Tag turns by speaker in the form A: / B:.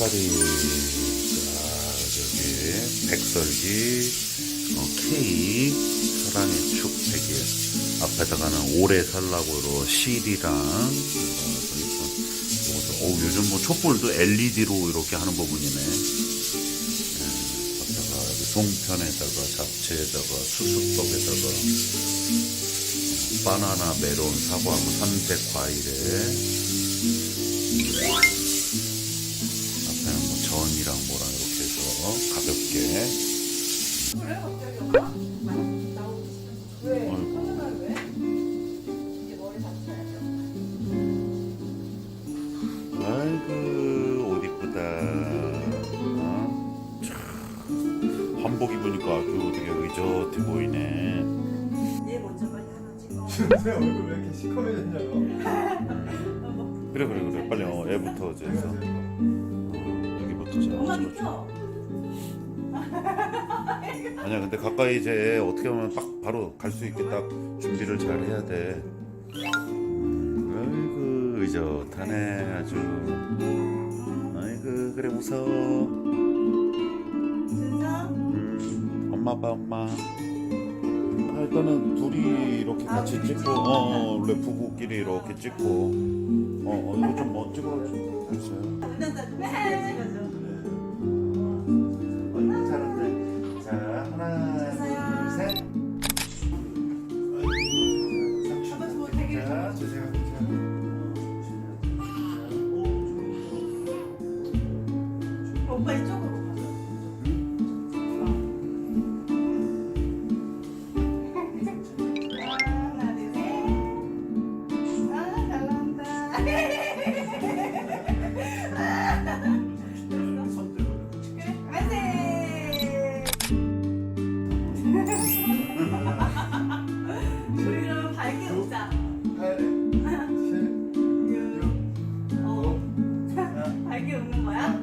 A: 색깔이 저기 백설기 어, K 사랑의 축배기. 앞에다가는 오래 살라고 실이랑 어, 요즘 뭐 촛불도 LED로 이렇게 하는 부분이네. 예, 송편에다가 잡채에다가 수수떡에다가 바나나, 메론, 사과, 뭐 삼색 과일에. 뭐 전이랑 뭐랑 이렇게 해서 가볍게? 아이고. 아이고 옷 이쁘다 어? 참, 한복 입으니까 아주 되게 의젓해 보이네
B: 얘 먼저 빨리 하나 찍어
C: 제 얼굴 왜 이렇게 시커매졌냐고.
A: 그래 그래 그래 빨리 어, 애부터 이제 해서 어, 여기부터
B: 엄마
A: 자
B: 비켜
A: 아니야 근데 가까이 이제 어떻게 하면 딱 바로 갈 수 있게 딱 준비를 잘 해야 돼. 아이고 의젓하네 아주. 아이고 그래 웃어
B: 진짜?
A: 음, 엄마 봐 엄마. 아, 일단은 둘이 이렇게 같이 찍고 어, 어 원래 부부끼리 이렇게 찍고. 어, 어 이거 좀 뭐 찍어주세요.
B: 일단 다 찍어줘 웃는 거야?